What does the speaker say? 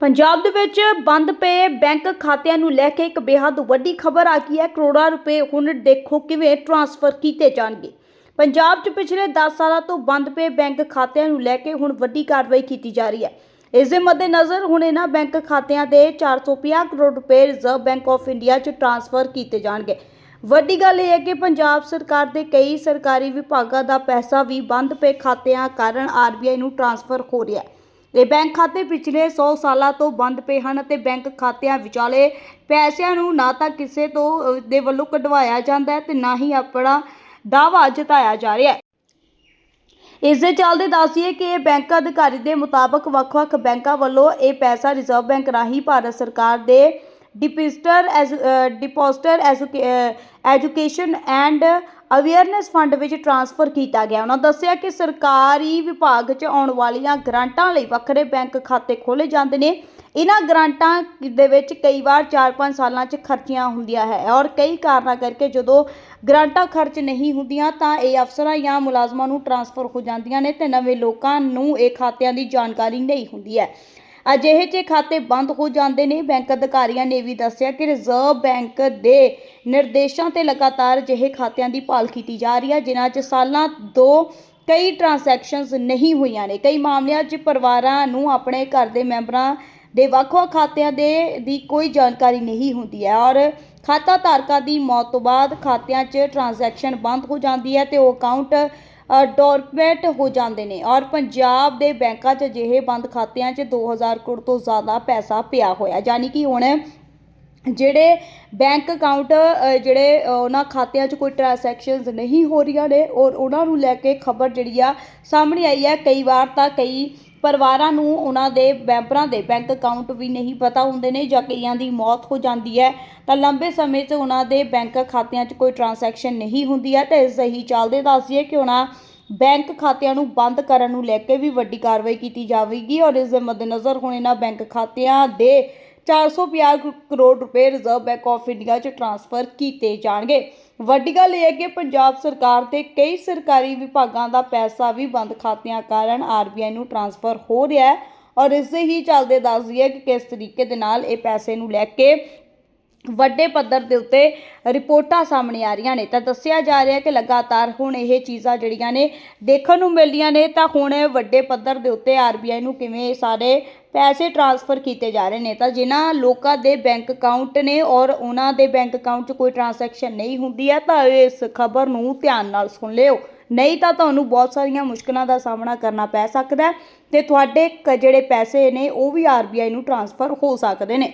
ਪੰਜਾਬ ਦੇ ਵਿੱਚ ਬੰਦ ਪਏ ਬੈਂਕ ਖਾਤਿਆਂ ਨੂੰ ਲੈ ਕੇ ਇੱਕ ਬੇहद ਵੱਡੀ ਖਬਰ ਆ ਗਈ ਹੈ। ਕਰੋੜਾਂ ਰੁਪਏ ਹੁਣ ਦੇਖੋ ਕਿਵੇਂ ਟ੍ਰਾਂਸਫਰ ਕੀਤੇ ਜਾਣਗੇ। ਪੰਜਾਬ 'ਚ ਪਿਛਲੇ 10 ਸਾਲਾਂ ਤੋਂ ਬੰਦ ਪਏ ਬੈਂਕ ਖਾਤਿਆਂ ਨੂੰ ਲੈ ਕੇ ਹੁਣ ਵੱਡੀ ਕਾਰਵਾਈ ਕੀਤੀ ਜਾ ਰਹੀ ਹੈ। ਇਸ ਦੇ ਮੱਦੇਨਜ਼ਰ ਹੁਣ ਇਹਨਾਂ ਬੈਂਕ ਖਾਤਿਆਂ ਦੇ 450 ਕਰੋੜ ਰੁਪਏ ਰਿਜ਼ਰਵ ਬੈਂਕ ਆਫ ਇੰਡੀਆ 'ਚ ਟ੍ਰਾਂਸਫਰ ਕੀਤੇ ਜਾਣਗੇ। ਵੱਡੀ ਗੱਲ ਇਹ ਹੈ ਕਿ ਪੰਜਾਬ ਸਰਕਾਰ ਦੇ ਕਈ ਸਰਕਾਰੀ ਵਿਭਾਗਾਂ ਦਾ ਪੈਸਾ ਵੀ ਬੰਦ ਪਏ ਖਾਤਿਆਂ ਕਾਰਨ ਆਰਬੀਆਈ ਨੂੰ ਟ੍ਰਾਂਸਫਰ ਹੋ ਰਿਹਾ ਹੈ। ਇਹ ਬੈਂਕ ਖਾਤੇ ਪਿਛਲੇ 100 ਸਾਲਾਂ ਤੋਂ ਬੰਦ ਪਏ ਹਨ ਅਤੇ ਬੈਂਕ ਖਾਤਿਆਂ ਵਿਚਾਲੇ ਪੈਸਿਆਂ ਨੂੰ ਨਾ ਤਾਂ ਕਿਸੇ ਤੋਂ ਦੇ ਵੱਲੋਂ ਕਢਵਾਇਆ ਜਾਂਦਾ ਹੈ ਤੇ ਨਾ ਹੀ ਆਪਣਾ ਦਾਅਵਾ ਜਤਾਇਆ ਜਾ ਰਿਹਾ ਹੈ। ਇਸ ਦੇ ਚੱਲਦੇ ਦੱਸੀਏ ਕਿ ਇਹ ਬੈਂਕ ਅਧਿਕਾਰੀ ਦੇ ਮੁਤਾਬਕ ਵੱਖ-ਵੱਖ ਬੈਂਕਾਂ ਵੱਲੋਂ ਇਹ ਪੈਸਾ ਰਿਜ਼ਰਵ ਬੈਂਕ ਰਾਹੀਂ ਭਾਰਤ ਸਰਕਾਰ ਦੇ depositor depositor education and awareness fund ਵਿੱਚ ਟ੍ਰਾਂਸਫਰ ਕੀਤਾ ਗਿਆ। ਉਹਨਾਂ ਦੱਸਿਆ ਕਿ ਸਰਕਾਰੀ ਵਿਭਾਗ 'ਚ ਆਉਣ ਵਾਲੀਆਂ ਗ੍ਰਾਂਟਾਂ ਲਈ ਵੱਖਰੇ ਬੈਂਕ ਖਾਤੇ ਖੋਲੇ ਜਾਂਦੇ ਨੇ। ਇਹਨਾਂ ਗ੍ਰਾਂਟਾਂ ਦੇ ਵਿੱਚ ਕਈ ਵਾਰ 4-5 ਸਾਲਾਂ 'ਚ ਖਰਚੀਆਂ ਹੁੰਦੀਆਂ ਹੈ ਔਰ ਕਈ ਕਾਰਨਾਂ ਕਰਕੇ ਜਦੋਂ ਗ੍ਰਾਂਟਾਂ ਖਰਚ ਨਹੀਂ ਹੁੰਦੀਆਂ ਤਾਂ ਇਹ ਅਫਸਰਾਂ ਜਾਂ ਮੁਲਾਜ਼ਮਾਂ ਨੂੰ ਟ੍ਰਾਂਸਫਰ ਹੋ ਜਾਂਦੀਆਂ ਨੇ ਤੇ ਨਵੇਂ ਲੋਕਾਂ ਨੂੰ ਇਹ ਖਾਤਿਆਂ ਦੀ ਜਾਣਕਾਰੀ ਨਹੀਂ ਹੁੰਦੀ ਹੈ। ਅਜਿਹੇ 'ਚ ਖਾਤੇ ਬੰਦ ਹੋ ਜਾਂਦੇ ਨੇ, ਬੈਂਕ ਅਧਿਕਾਰੀਆਂ ਨੇ ਵੀ ਦੱਸਿਆ ਕਿ ਰਿਜ਼ਰਵ ਬੈਂਕ ਦੇ ਨਿਰਦੇਸ਼ਾਂ ਤੇ ਲਗਾਤਾਰ ਅਜਿਹੇ ਖਾਤਿਆਂ ਦੀ ਭਾਲ ਕੀਤੀ ਜਾ ਰਹੀ ਹੈ, ਜਿਨ੍ਹਾਂ 'ਚ ਸਾਲਾਂ ਤੋਂ ਕਈ ਟ੍ਰਾਂਜੈਕਸ਼ਨਸ ਨਹੀਂ ਹੋਈਆਂ ਨੇ। ਕਈ ਮਾਮਲਿਆਂ 'ਚ ਪਰਿਵਾਰਾਂ ਨੂੰ ਆਪਣੇ ਘਰ ਦੇ ਮੈਂਬਰਾਂ ਦੇ ਵੱਖ-ਵੱਖ ਖਾਤਿਆਂ ਦੇ ਦੀ ਕੋਈ ਜਾਣਕਾਰੀ ਨਹੀਂ ਹੁੰਦੀ ਹੈ ਔਰ ਖਾਤਾ ਧਾਰਕਾਂ ਦੀ ਮੌਤ ਤੋਂ ਬਾਅਦ ਖਾਤਿਆਂ 'ਚ ਟ੍ਰਾਂਜੈਕਸ਼ਨ ਬੰਦ ਹੋ ਜਾਂਦੀ ਹੈ ਤੇ ਉਹ ਅਕਾਊਂਟ ਡੋਰਮੈਂਟ ਹੋ ਜਾਂਦੇ ਨੇ। ਔਰ ਪੰਜਾਬ ਦੇ ਬੈਂਕਾਂ 'ਚ ਅਜਿਹੇ ਬੰਦ ਖਾਤਿਆਂ 'ਚ 2000 ਕਰੋੜ ਤੋਂ ਜ਼ਿਆਦਾ ਪੈਸਾ ਪਿਆ ਹੋਇਆ। ਯਾਨੀ ਕਿ ਹੁਣ ਜਿਹੜੇ ਬੈਂਕ ਅਕਾਊਂਟ ਜਿਹੜੇ ਉਹਨਾਂ ਖਾਤਿਆਂ 'ਚ ਕੋਈ ਟ੍ਰਾਂਜੈਕਸ਼ਨਸ ਨਹੀਂ ਹੋ ਰਹੀਆਂ ਨੇ ਔਰ ਉਹਨਾਂ ਨੂੰ ਲੈ ਕੇ ਖਬਰ ਜਿਹੜੀ ਆ ਸਾਹਮਣੇ ਆਈ ਹੈ। ਕਈ ਵਾਰ ਤਾਂ ਕਈ ਪਰਿਵਾਰਾਂ ਨੂੰ ਉਹਨਾਂ ਦੇ ਮੈਂਬਰਾਂ ਦੇ ਬੈਂਕ ਅਕਾਊਂਟ ਵੀ ਨਹੀਂ ਪਤਾ ਹੁੰਦੇ ਨੇ ਜਾਂ ਕਈਆਂ ਦੀ ਮੌਤ ਹੋ ਜਾਂਦੀ ਹੈ, ਤਾਂ ਲੰਬੇ ਸਮੇਂ 'ਚ ਉਹਨਾਂ ਦੇ ਬੈਂਕ ਖਾਤਿਆਂ 'ਚ ਕੋਈ ਟ੍ਰਾਂਜੈਕਸ਼ਨ ਨਹੀਂ ਹੁੰਦੀ ਹੈ, ਤੇ ਇਸ ਹੀ ਚੱਲਦੇ ਦੱਸੀਏ ਕਿ ਉਹਨਾਂ ਬੈਂਕ ਖਾਤਿਆਂ ਨੂੰ ਬੰਦ ਕਰਨ ਨੂੰ ਲੈ ਕੇ ਵੀ ਵੱਡੀ ਕਾਰਵਾਈ ਕੀਤੀ ਜਾਵੇਗੀ ਔਰ ਇਸ ਦੇ ਮੱਦੇਨਜ਼ਰ ਹੁਣ ਇਹਨਾਂ ਬੈਂਕ ਖਾਤਿਆਂ ਦੇ 450 ਕੁ- ਕਰੋੜ ਰੁਪਏ ਰਿਜ਼ਰਵ ਬੈਂਕ ਆਫ ਇੰਡੀਆ 'ਚ ਟ੍ਰਾਂਸਫਰ ਕੀਤੇ ਜਾਣਗੇ। ਵੱਡੀ ਗੱਲ ਇਹ ਹੈ ਕਿ ਪੰਜਾਬ ਸਰਕਾਰ ਦੇ ਕਈ ਸਰਕਾਰੀ ਵਿਭਾਗਾਂ ਦਾ ਪੈਸਾ ਵੀ ਬੰਦ ਖਾਤਿਆਂ ਕਾਰਨ ਆਰਬੀਆਈ ਨੂੰ ਟ੍ਰਾਂਸਫਰ ਹੋ ਰਿਹਾ ਹੈ ਔਰ ਇਸ ਦੇ ਹੀ ਚੱਲਦੇ ਦੱਸਦੀ ਹੈ ਕਿ ਕਿਸ ਤਰੀਕੇ ਦੇ ਨਾਲ ਇਹ ਪੈਸੇ ਨੂੰ ਲੈ ਕੇ ਵੱਡੇ ਪੱਧਰ ਦੇ ਉੱਤੇ ਰਿਪੋਰਟਾਂ ਸਾਹਮਣੇ ਆ ਰਹੀਆਂ ਨੇ। ਤਾਂ ਦੱਸਿਆ ਜਾ ਰਿਹਾ ਕਿ ਲਗਾਤਾਰ ਹੁਣ ਇਹ ਚੀਜ਼ਾਂ ਜਿਹੜੀਆਂ ਨੇ ਦੇਖਣ ਨੂੰ ਮਿਲਦੀਆਂ ਨੇ ਤਾਂ ਹੁਣ ਵੱਡੇ ਪੱਧਰ ਦੇ ਉੱਤੇ ਆਰਬੀਆਈ ਨੂੰ ਕਿਵੇਂ ਇਹ ਸਾਰੇ ਪੈਸੇ ਟ੍ਰਾਂਸਫਰ ਕੀਤੇ ਜਾ ਰਹੇ ਨੇ। ਤਾਂ ਜਿਨ੍ਹਾਂ ਲੋਕਾਂ ਦੇ ਬੈਂਕ ਅਕਾਊਂਟ ਨੇ ਔਰ ਉਹਨਾਂ ਦੇ ਬੈਂਕ ਅਕਾਊਂਟ 'ਚ ਕੋਈ ਟ੍ਰਾਂਜੈਕਸ਼ਨ ਨਹੀਂ ਹੁੰਦੀ ਹੈ, ਤਾਂ ਇਸ ਖਬਰ ਨੂੰ ਧਿਆਨ ਨਾਲ ਸੁਣ ਲਿਓ। ਨਹੀਂ ਤਾਂ ਤੁਹਾਨੂੰ ਬਹੁਤ ਸਾਰੀਆਂ ਮੁਸ਼ਕਲਾਂ ਦਾ ਸਾਹਮਣਾ ਕਰਨਾ ਪੈ ਸਕਦਾ ਹੈ ਤੇ ਤੁਹਾਡੇ ਕ- ਜਿਹੜੇ ਪੈਸੇ ਨੇ, ਉਹ ਵੀ ਆਰਬੀਆਈ ਨੂੰ ਟ੍ਰਾਂਸਫਰ ਹੋ ਸਕਦੇ ਨੇ।